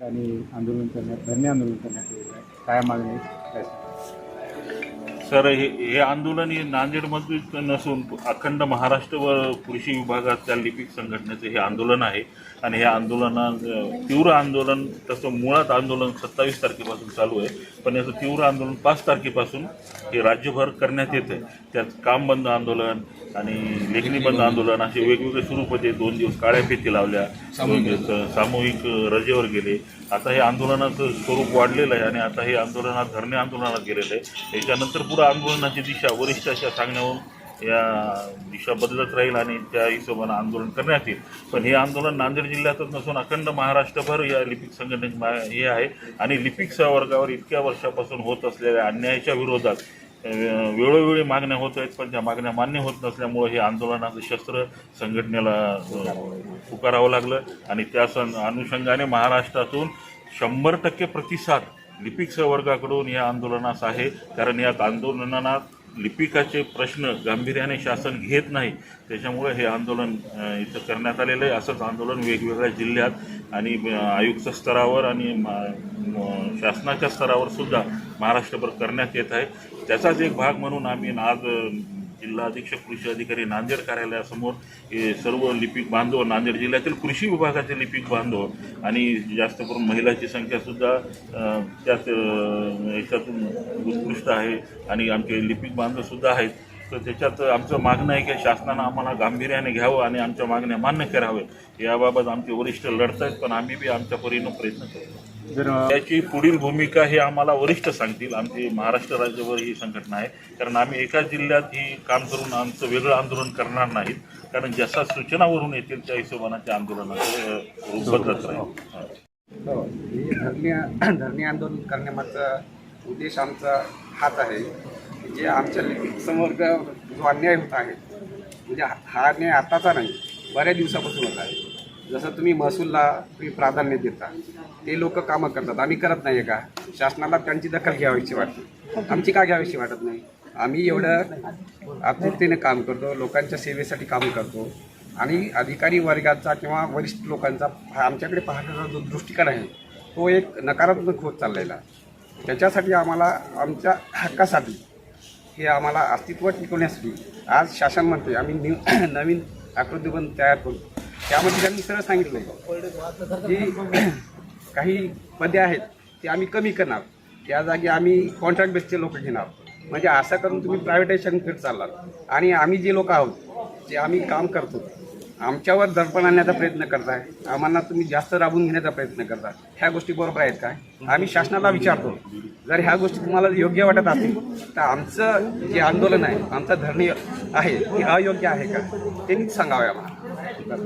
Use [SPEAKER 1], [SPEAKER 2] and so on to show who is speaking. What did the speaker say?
[SPEAKER 1] आणि आंदोलन करण्यात धरणे आंदोलन करण्यात काय मागणी आहे?
[SPEAKER 2] सर हे हे आंदोलन हे नांदेडमधील नसून अखंड महाराष्ट्र व कृषी विभागाच्या लिपिक संघटनेचं हे आंदोलन आहे. आणि हे आंदोलना तीव्र आंदोलन तसं मुळात आंदोलन सत्तावीस तारखेपासून चालू आहे. पण याचं तीव्र आंदोलन पाच तारखेपासून हे राज्यभर करण्यात येतं आहे त्यात काम बंद आंदोलन आणि लेखणी बंद आंदोलन असे वेगवेगळे स्वरूप होते. दोन दिवस काळ्या फेती लावल्या दोन दिवस सामूहिक रजेवर गेले. आता हे आंदोलनाचं स्वरूप वाढलेलं आहे आणि आता हे आंदोलनात धरणे आंदोलनात गेलेलं आहे. याच्यानंतर पूर आंदोलनाची दिशा वरिष्ठाच्या सांगण्यावरून या दिशा बदलत राहील आणि त्या हिशोबानं आंदोलन करण्यात येईल. पण हे आंदोलन नांदेड जिल्ह्यातच नसून अखंड महाराष्ट्रभर या लिपिक संघटनेचे मा- हे आहे. आणि लिपिक सहवर्गावर इतक्या वर्षापासून होत असलेल्या अन्यायाच्या विरोधात वेळोवेळी मागण्या होत आहेत पण त्या मागण्या मान्य होत नसल्यामुळे हे आंदोलनाचं शस्त्र संघटनेला पुकारावं लागलं. आणि त्या सं अनुषंगाने महाराष्ट्रातून शंभर टक्के प्रतिसाद लिपिक सहवर्गाकडून या आंदोलनास आहे. कारण या आंदोलनात लिपिकाचे प्रश्न गांभीर्याने शासन घेत नाही. त्याच्यामुळे हे आंदोलन इथं करण्यात आलेलं आहे. असंच आंदोलन वेगवेगळ्या जिल्ह्यात आणि आयुक्त स्तरावर आणि मा- शासनाच्या स्तरावर सुद्धा महाराष्ट्रभर करण्यात येत आहे. त्याचाच एक भाग म्हणून आम्ही आज जिल्हा अधीक्षक कृषी अधिकारी नांदेड कार्यालयासमोर हे सर्व लिपिक बांधव नांदेड जिल्ह्यातील कृषी विभागाचे लिपिक बांधव आणि जास्त करून महिलाची संख्यासुद्धा त्यात याच्यातून उत्कृष्ट आहे आणि आमचे लिपिक बांधवसुद्धा आहेत. तर त्याच्यात आमचं मागणं आहे की शासनानं आम्हाला गांभीर्याने घ्यावं आणि आमच्या मागण्या मान्य कराव्यात. याबाबत आमचे वरिष्ठ लढत आहेत पण आम्ही बी आमच्या परीनं प्रयत्न करतो त्याची पुढील भूमिका हे आम्हाला वरिष्ठ सांगतील. आमची महाराष्ट्र राज्यभर ही संघटना आहे. कारण आम्ही एकाच जिल्ह्यात ही काम करून आमचं वेगळं आंदोलन करणार नाहीत. कारण जसा सूचनावरून येतील त्या हिशोबानं त्या आंदोलनाचं रूप बदलत राहील. हा.
[SPEAKER 3] धरणे धरणे आंदोलन करण्यामागचा उद्देश आमचा हाच आहे. जे आमच्या लिपिक समोर जो अन्याय होत आहे म्हणजे हा- हा अन्याय आताचा नाही बऱ्याच दिवसापासून होत आहे. जसं तुम्ही महसूलला तुम्ही प्राधान्य देता ते लोक कामं करतात. आम्ही करत नाही का? शासनाला त्यांची दखल घ्यावीशी वाटते. आमची का घ्यावीशी वाटत नाही? आम्ही एवढं आतुरतेने काम करतो लोकांच्या सेवेसाठी काम करतो. आणि अधिकारी वर्गाचा किंवा वरिष्ठ लोकांचा हा आमच्याकडे पाहण्याचा जो दृष्टिकोन आहे तो एक नकारात्मक होत चाललेला आहे. त्याच्यासाठी आम्हाला आमच्या हक्कासाठी हे आम्हाला अस्तित्व टिकवण्यासाठी आज शासन म्हणते आम्ही न्यू नवीन आकृतीबंध तयार करू. त्यामध्ये त्यांनी सरळ सांगितलं की काही पदे आहेत ते आम्ही कमी करणार. त्या जागी आम्ही कॉन्ट्रॅक्ट बेसचे लोक घेणार. म्हणजे असं करून तुम्ही प्रायव्हेटायझेशन करत चाललात. आणि आम्ही जे लोक आहोत जे आम्ही काम करतो आमच्यावर दडपण आणण्याचा प्रयत्न करताय. आम्हाला तुम्ही जास्त राबून घेण्याचा प्रयत्न करता. ह्या गोष्टी बरोबर आहेत काय आम्ही शासनाला विचारतो. जर ह्या गोष्टी तुम्हाला योग्य वाटत असेल तर आमचं जे आंदोलन आहे आमचं धरणे आहे ते अयोग्य आहे का? ते सांगावे आम्हाला.